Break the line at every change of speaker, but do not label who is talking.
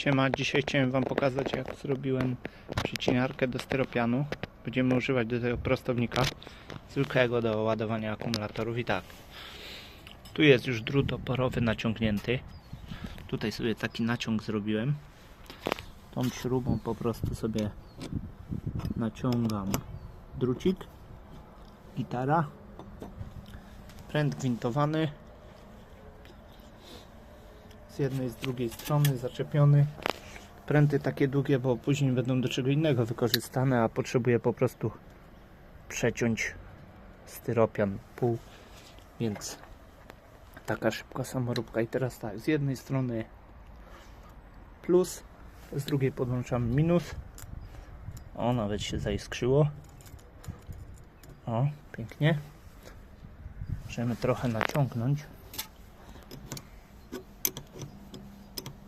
Siema, dzisiaj chciałem Wam pokazać jak zrobiłem przycinarkę do styropianu. Będziemy używać do tego prostownika zwykłego do ładowania akumulatorów i tak. Tu jest już drut oporowy naciągnięty. Tutaj sobie taki naciąg zrobiłem. Tą śrubą po prostu sobie naciągam drucik. Gitara. Pręt gwintowany jednej, z drugiej strony zaczepiony. Pręty takie długie, bo później będą do czego innego wykorzystane, a potrzebuję po prostu przeciąć styropian pół, więc taka szybka samoróbka. I teraz tak, z jednej strony plus, z drugiej podłączam minus. O, nawet się zaiskrzyło. O, pięknie. Możemy trochę naciągnąć.